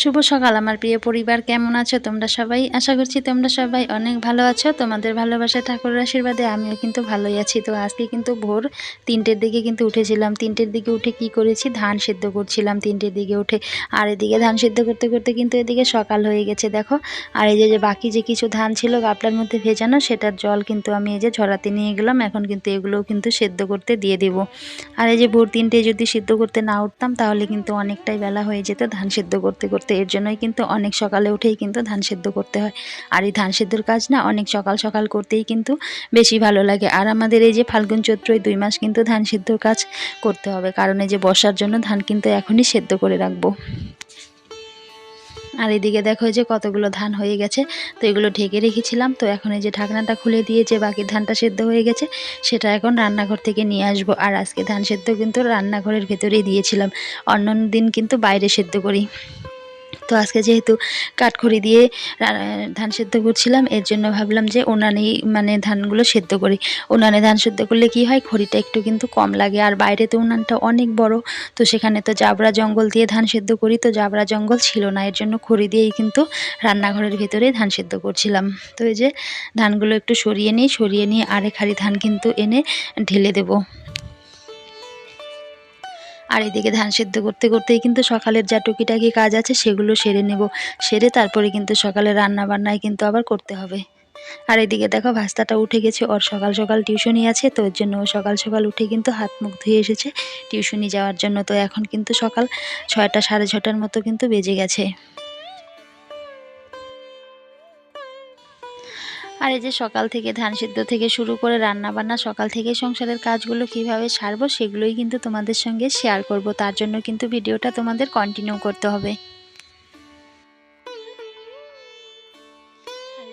শুভ সকাল। আমার প্রিয় পরিবার, কেমন আছো তোমরা সবাই? আশা করছি তোমরা সবাই অনেক ভালো আছো। তোমাদের ভালোবাসা, ঠাকুরের আশীর্বাদে আমিও কিন্তু ভালোই আছি। তো আজকে কিন্তু ভোর তিনটের দিকে কিন্তু উঠেছিলাম। তিনটের দিকে উঠে কি করেছি? ধান সেদ্ধ করছিলাম তিনটের দিকে উঠে। আর এদিকে ধান সেদ্ধ করতে করতে কিন্তু এদিকে সকাল হয়ে গেছে, দেখো। আর এই যে বাকি যে কিছু ধান ছিল গাপলার মধ্যে ভেজানো, সেটার জল কিন্তু আমি এই যে ঝরাতে নিয়ে গেলাম। এখন কিন্তু এগুলোও কিন্তু সেদ্ধ করতে দিয়ে দেব। আর এই যে ভোর তিনটে যদি সিদ্ধ করতে না উঠতাম, তাহলে কিন্তু অনেকটাই বেলা হয়ে যেত ধান সেদ্ধ করতে করতে। এর জন্যই কিন্তু অনেক সকালে উঠেই কিন্তু ধান সেদ্ধ করতে হয়। আর এই ধান সেদ্ধর কাজ না অনেক সকাল সকাল করতেই কিন্তু বেশি ভালো লাগে। আর আমাদের এই যে ফাল্গুন চৈত্র এই দুই মাস কিন্তু ধান সেদ্ধর কাজ করতে হবে। কারণ এই যে বর্ষার জন্য ধান কিন্তু এখনই সেদ্ধ করে রাখব। আর এদিকে দেখো যে কতগুলো ধান হয়ে গেছে। তো এগুলো ঢেকে রেখেছিলাম। তো এখন এই যে ঢাকনাটা খুলে দিয়ে যে বাকি ধানটা সেদ্ধ হয়ে গেছে, সেটা এখন রান্নাঘর থেকে নিয়ে আসব। আর আজকে ধান সেদ্ধ কিন্তু রান্নাঘরের ভেতরেই দিয়েছিলাম। অন্য দিন কিন্তু বাইরে সেদ্ধ করি। তো আজকে যেহেতু কাঠখড়ি দিয়ে ধান সেদ্ধ করছিলাম, এর জন্য ভাবলাম যে উনানেই মানে ধানগুলো সেদ্ধ করি। উনানে ধান সেদ্ধ করলে কি হয়, খড়িটা একটু কিন্তু কম লাগে। আর বাইরে তো উনানটা অনেক বড়, তো সেখানে তো জাবরা জঙ্গল দিয়ে ধান সেদ্ধ করি, তো জাবরা জঙ্গল ছিল না। এর জন্য খড়ি দিয়েই কিন্তু রান্নাঘরের ভিতরে ধান সেদ্ধ করছিলাম। তো এই যে ধানগুলো একটু সরিয়ে নিই, সরিয়ে নিয়ে আরেক হাঁড়ি ধান কিন্তু এনে ঢেলে দেবো। আর এদিকে ধান সেদ্ধ করতে করতেই কিন্তু সকালের যা টুকিটাকি কাজ আছে সেগুলো সেরে নেব। সেরে তারপরে কিন্তু সকালে রান্না বান্নায় কিন্তু আবার করতে হবে। আর এদিকে দেখো ভাস্তাটা উঠে গেছে, ওর সকাল সকাল টিউশনি আছে, তো ওর জন্য ও সকাল সকাল উঠে কিন্তু হাত মুখ ধুয়ে এসেছে। টিউশনি যাওয়ার জন্য তো এখন কিন্তু সকাল ছয়টা সাড়ে ছটার মতো কিন্তু বেজে গেছে। আর এই যে সকাল থেকে ধান সিদ্ধ থেকে শুরু করে রান্না বান্না সকাল থেকে সংসারের কাজগুলো কীভাবে সারবো, সেগুলোই কিন্তু তোমাদের সঙ্গে শেয়ার করব। তার জন্য কিন্তু ভিডিওটা তোমাদের কন্টিনিউ করতে হবে।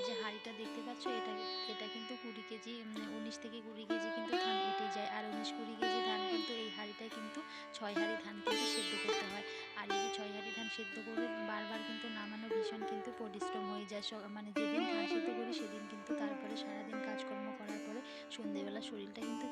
যে হাঁড়িটা দেখতে পাচ্ছ, এটা এটা কিন্তু কুড়ি কেজি উনিশ থেকে কুড়ি কেজি কিন্তু ধান এটে যায়। আর উনিশ কুড়ি কেজি ধান কিন্তু এই হাঁড়িটায় কিন্তু ছয় হাঁড়ি ধান কিন্তু সেদ্ধ করতে হয়। আর এই যে ছয় হাঁড়ি ধান সেদ্ধ করে বারবার কিন্তু নামানো ভীষণ কিন্তু পরিশ্রম হয়ে যায়। মানে যেদিন ধান সেদ্ধ করি, সেদিন কিন্তু তারপরে সারাদিন কাজকর্ম করার পরে সন্ধেবেলা শরীরটা কিন্তু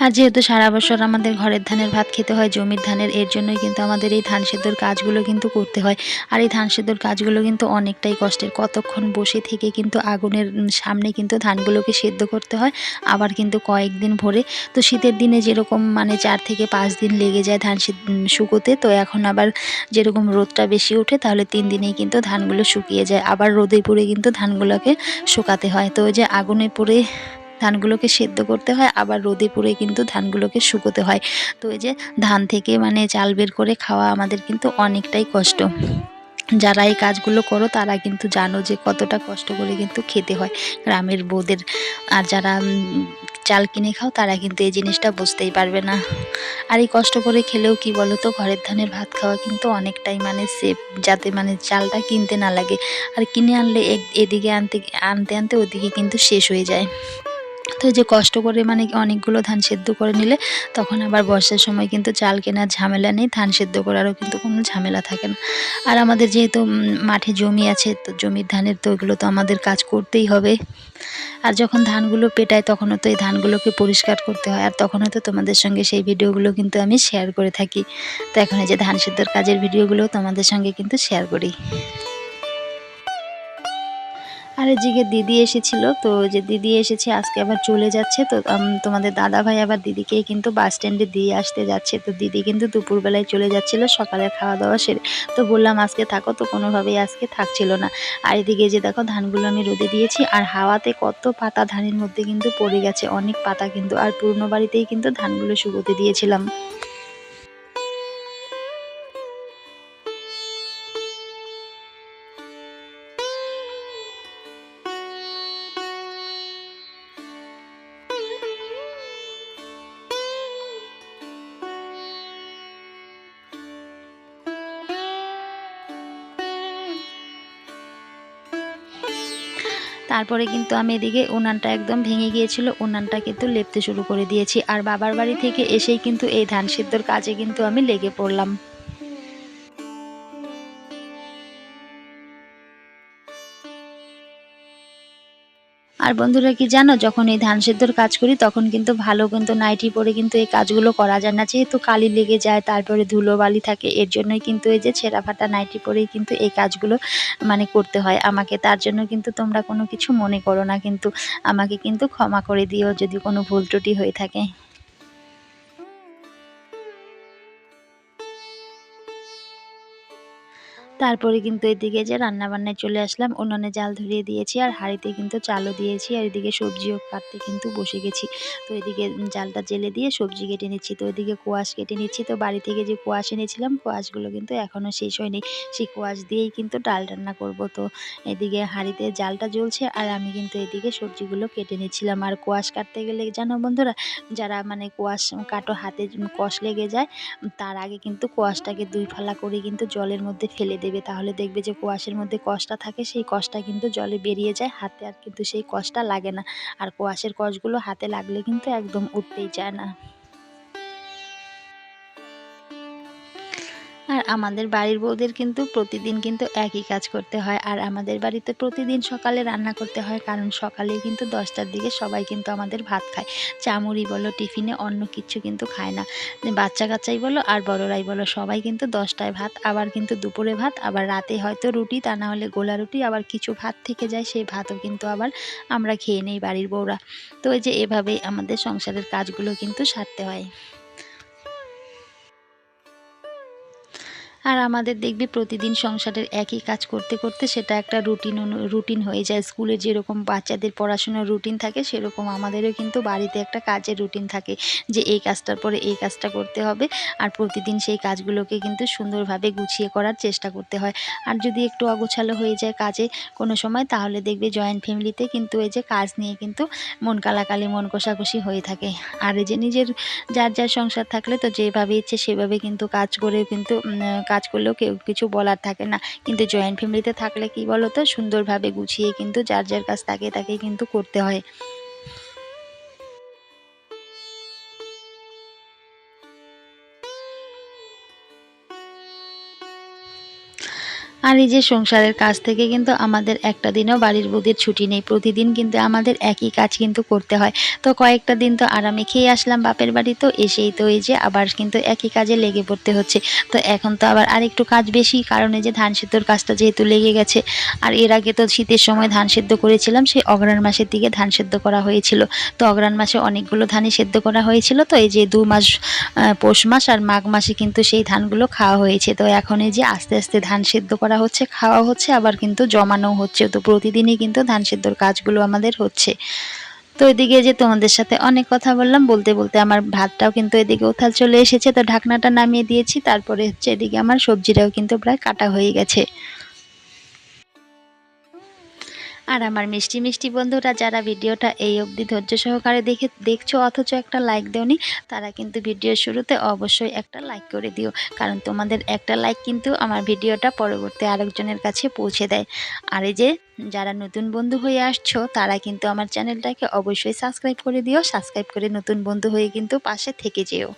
আর যেহেতু সারা বছর আমাদের ঘরের ধানের ভাত খেতে হয়, জমির ধানের, এর জন্যই কিন্তু আমাদের এই ধান সেদ্ধর কাজগুলো কিন্তু করতে হয়। আর এই ধান সেদ্ধর কাজগুলো কিন্তু অনেকটাই কষ্টের। কতক্ষণ বসে থেকে কিন্তু আগুনের সামনে কিন্তু ধানগুলোকে সেদ্ধ করতে হয়, আবার কিন্তু কয়েকদিন ভরে। তো শীতের দিনে যেরকম মানে চার থেকে পাঁচ দিন লেগে যায় ধান শুকোতে, তো এখন আবার যেরকম রোদটা বেশি ওঠে, তাহলে তিন দিনেই কিন্তু ধানগুলো শুকিয়ে যায়। আবার রোদে পুড়ে কিন্তু ধানগুলোকে শুকাতে হয়। তো যে আগুনে পুড়ে ধানগুলোকে সেদ্ধ করতে হয়, আবার রোদে পুড়ে কিন্তু ধানগুলোকে শুকোতে হয়। তো এই যে ধান থেকে মানে চাল বের করে খাওয়া আমাদের কিন্তু অনেকটাই কষ্ট। যারা এই কাজগুলো করো, তারা কিন্তু জানো যে কতটা কষ্ট করে কিন্তু খেতে হয়। গ্রামের বউদের আর যারা চাল কিনে খাও, তারা কিন্তু এই জিনিসটা বুঝতেই পারবে না। আর এই কষ্ট করে খেলেও কি বলো তো ঘরের ধানের ভাত খাওয়া কিন্তু অনেকটাই মানে সেফ যাতে মানে চালটা কিনতে না লাগে। আর কিনে আনলে এদিকে আনতে আনতে আনতে ওদিকে কিন্তু শেষ হয়ে যায়। তো যে কষ্ট করে মানে অনেকগুলো ধান সেদ্ধ করে নিলে, তখন আবার বর্ষার সময় কিন্তু চাল কেনার ঝামেলা নেই, ধান সেদ্ধ করারও কিন্তু কোনো ঝামেলা থাকে না। আর আমাদের যেহেতু মাঠে জমি আছে, তো জমির ধানের তো ওইগুলো তো আমাদের কাজ করতেই হবে। আর যখন ধানগুলো পেটায়, তখনও তো এই ধানগুলোকে পরিষ্কার করতে হয়। আর তখনও তো তোমাদের সঙ্গে সেই ভিডিওগুলো কিন্তু আমি শেয়ার করে থাকি। তো এখন এই যে ধান সেদ্ধর কাজের ভিডিওগুলো তোমাদের সঙ্গে কিন্তু শেয়ার করি। আর এদিকে দিদি এসেছিল, তো যে দিদি এসেছে, আজকে আবার চলে যাচ্ছে, তো তোমাদের দাদা ভাই আবার দিদিকে কিন্তু বাস স্ট্যান্ডে দিয়ে আসতে যাচ্ছে, তো দিদি কিন্তু দুপুরবেলায় চলে যাচ্ছিল, সকালে খাওয়া দাওয়া সেরে, তো বললাম আজকে থাকো, তো কোনোভাবেই আজকে থাকছিল না। আর এদিকে যে দেখো ধানগুলো আমি রোদে দিয়েছি, আর হাওয়াতে কত পাতা ধানের মধ্যে কিন্তু পড়ে গেছে, অনেক পাতা কিন্তু, আর পুরনো বাড়িতেই কিন্তু ধানগুলো শুকোতে দিয়েছিলাম। তারপরে কিন্তু আমি এদিকে উনানটা একদম ভেঙে গিয়েছিল, উনানটা কিন্তু লেপতে শুরু করে দিয়েছি। আর বাবার বাড়ি থেকে এসেই কিন্তু এই ধান সিদ্ধর কাজে কিন্তু আমি লেগে পড়লাম। আর বন্ধুরা কি জানো, যখন এই ধান সেদ্ধর কাজ করি তখন কিন্তু ভালো কিন্তু নাইটি পরে কিন্তু এই কাজগুলো করা যায় না। যেহেতু কালি লেগে যায়, তারপরে ধুলো বালি থাকে, এর জন্যই কিন্তু এই যে ছেঁড়া ফাটা নাইটি পরেই কিন্তু এই কাজগুলো মানে করতে হয়। আমাকে তার জন্য কিন্তু তোমরা কোনো কিছু মনে করো না, কিন্তু আমাকে কিন্তু ক্ষমা করে দিও যদি কোনো ভুল ত্রুটি হয়ে থাকে। তারপরে কিন্তু এদিকে যে রান্না বান্নায় চলে আসলাম, উনুনে জাল ধরিয়ে দিয়েছি আর হাঁড়িতে কিন্তু চালও দিয়েছি আর এদিকে সবজিও কাটতে কিন্তু বসে গেছি। তো এদিকে জালটা জেলে দিয়ে সবজি কেটে নিচ্ছি, তো এদিকে কোয়াশ কেটে নিচ্ছি। তো বাড়ি থেকে যে কোয়াশ এনেছিলাম, কোয়াশগুলো কিন্তু এখনও শেষ হয়নি। সেই কোয়াশ দিয়েই কিন্তু ডাল রান্না করব। তো এদিকে হাঁড়িতে জালটা জ্বলছে আর আমি কিন্তু এদিকে সবজিগুলো কেটে নিচ্ছিলাম। আর কোয়াশ কাটতে গেলে জানো বন্ধুরা, যারা মানে কোয়াশ কাটো হাতে কষ লেগে যায়, তার আগে কিন্তু কোয়াশটাকে দুই ফালা করে কিন্তু জলের মধ্যে ফেলে দেবে। দেবে, তাহলে দেখবে যে কোয়াশের মধ্যে কষটা থাকে, সেই কষটা কিন্তু জলে বেরিয়ে যায়, হাতে আর কিন্তু সেই কষটা লাগে না। আর কোয়াশের কষগুলো হাতে লাগলে কিন্তু একদম উঠতেই চায় না। আর আমাদের বাড়ির বউদের কিন্তু প্রতিদিন কিন্তু একই কাজ করতে হয়। আর আমাদের বাড়িতে প্রতিদিন সকালে রান্না করতে হয়, কারণ সকালে কিন্তু দশটার দিকে সবাই কিন্তু আমাদের ভাত খায়। চামুড়ি বলো, টিফিনে অন্য কিছু কিন্তু খায় না। বাচ্চা কাচ্চাই বলো আর বড়রাই বলো, সবাই কিন্তু দশটায় ভাত, আবার কিন্তু দুপুরে ভাত, আবার রাতে হয়তো রুটি, তা না হলে গোলা রুটি, আবার কিছু ভাত থেকে যায়, সেই ভাতও কিন্তু আবার আমরা খেয়ে নেই বাড়ির বউরা। তো এই যে এভাবেই আমাদের সংসারের কাজগুলো কিন্তু সারতে হয়। আর আমাদের দেখবি প্রতিদিন সংসারের একই কাজ করতে করতে সেটা একটা রুটিন রুটিন হয়ে যায়। স্কুলে যেরকম বাচ্চাদের পড়াশোনার রুটিন থাকে, সেরকম আমাদেরও কিন্তু বাড়িতে একটা কাজের রুটিন থাকে যে এই কাজটার পরে এই কাজটা করতে হবে আর প্রতিদিন সেই কাজগুলোকে কিন্তু সুন্দরভাবে গুছিয়ে করার চেষ্টা করতে হয়। আর যদি একটু অগোছালো হয়ে যায় কাজে কোনো সময়, তাহলে দেখবে জয়েন্ট ফ্যামিলিতে কিন্তু এই যে কাজ নিয়ে কিন্তু মন কালাকালি, মন কষাকষি হয়ে থাকে। আর এই যে নিজের, যার যার সংসার থাকলে তো যেভাবে ইচ্ছে সেভাবে কিন্তু কাজ করে কিন্তু কাজ করলেও কেউ কিছু বলার থাকে না। কিন্তু জয়েন্ট ফ্যামিলিতে থাকলে কি বলো তো সুন্দরভাবে গুছিয়ে কিন্তু যার যার কাজ তাকে তাকে কিন্তু করতে হয়। আর এই যে সংসারের কাজ থেকে কিন্তু আমাদের একটা দিনও বাড়ির বউদের ছুটি নেই। প্রতিদিন কিন্তু আমাদের একই কাজ কিন্তু করতে হয়। তো কয়েকটা দিন তো আরামে খেয়ে আসলাম বাপের বাড়ি তো, এসেই তো এই যে আবার কিন্তু একই কাজে লেগে পড়তে হচ্ছে। তো এখন তো আবার আরেকটু কাজ বেশি, কারণে যে ধান সেদ্ধর কাজটা যেহেতু লেগে গেছে, আর এর আগে তো শীতের সময় ধান সেদ্ধ করেছিলাম, সেই অগ্রাণ মাসের দিকে ধান সেদ্ধ করা হয়েছিল। তো অগ্রাণ মাসে অনেকগুলো ধানই সেদ্ধ করা হয়েছিল, তো এই যে দু মাস পৌষ মাস আর মাঘ মাসে কিন্তু সেই ধানগুলো খাওয়া হয়েছে। তো এখন এই যে আস্তে আস্তে ধান সেদ্ধ করা করা হচ্ছে, খাওয়া হচ্ছে, আবার কিন্তু জমানো হচ্ছে। তো প্রতিদিনই কিন্তু ধান সেদ্ধর কাজগুলো আমাদের হচ্ছে। তো এদিকে যে তোমাদের সাথে অনেক কথা বললাম, বলতে বলতে আমার ভাতটাও কিন্তু এদিকে উথাল চলে এসেছে। তো ঢাকনাটা নামিয়ে দিয়েছি, তারপরে হচ্ছে এদিকে আমার সবজিটাও কিন্তু প্রায় কাটা হয়ে গেছে। আর আমার মিষ্টি মিষ্টি বন্ধুরা, যারা ভিডিওটা এই অবধি ধৈর্য সহকারে দেখে দেখছ অথচ একটা লাইক দেওনি, তারা কিন্তু ভিডিওর শুরুতে অবশ্যই একটা লাইক করে দিও। কারণ তোমাদের একটা লাইক কিন্তু আমার ভিডিওটা পরবর্তী আরেকজনের কাছে পৌঁছে দেয়। আর এই যে যারা নতুন বন্ধু হয়ে আসছো, তারা কিন্তু আমার চ্যানেলটাকে অবশ্যই সাবস্ক্রাইব করে দিও সাবস্ক্রাইব করে নতুন বন্ধু হয়ে কিন্তু পাশে থেকে যেও।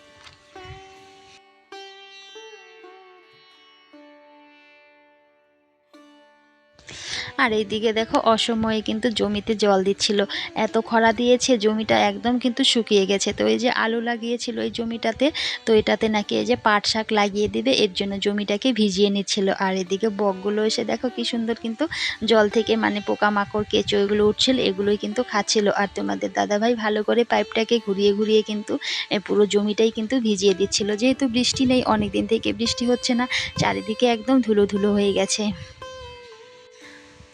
আর এইদিকে দেখো অসময়ে কিন্তু জমিতে জল দিচ্ছিল। এত খরা দিয়েছে, জমিটা একদম কিন্তু শুকিয়ে গেছে। তো এই যে আলু লাগিয়েছিল এই জমিটাতে, তো এটাতে নাকি এই যে পাট শাক লাগিয়ে দিবে, এর জন্য জমিটাকে ভিজিয়ে নিচ্ছিল। আর এদিকে বকগুলো এসে দেখো কি সুন্দর কিন্তু জল থেকে মানে পোকামাকড়, কেঁচো এগুলো উঠছিল, এগুলোই কিন্তু খাচ্ছিল। আর তোমাদের দাদাভাই ভালো করে পাইপটাকে ঘুরিয়ে ঘুরিয়ে কিন্তু পুরো জমিটাই কিন্তু ভিজিয়ে দিচ্ছিল। যেহেতু বৃষ্টি নেই অনেক দিন থেকে বৃষ্টি হচ্ছে না, চারিদিকে একদম ধুলো ধুলো হয়ে গেছে।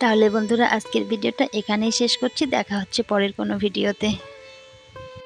তাহলে বন্ধুরা আজকের ভিডিওটা এখানেই শেষ করছি। দেখা হচ্ছে পরের কোনো ভিডিওতে।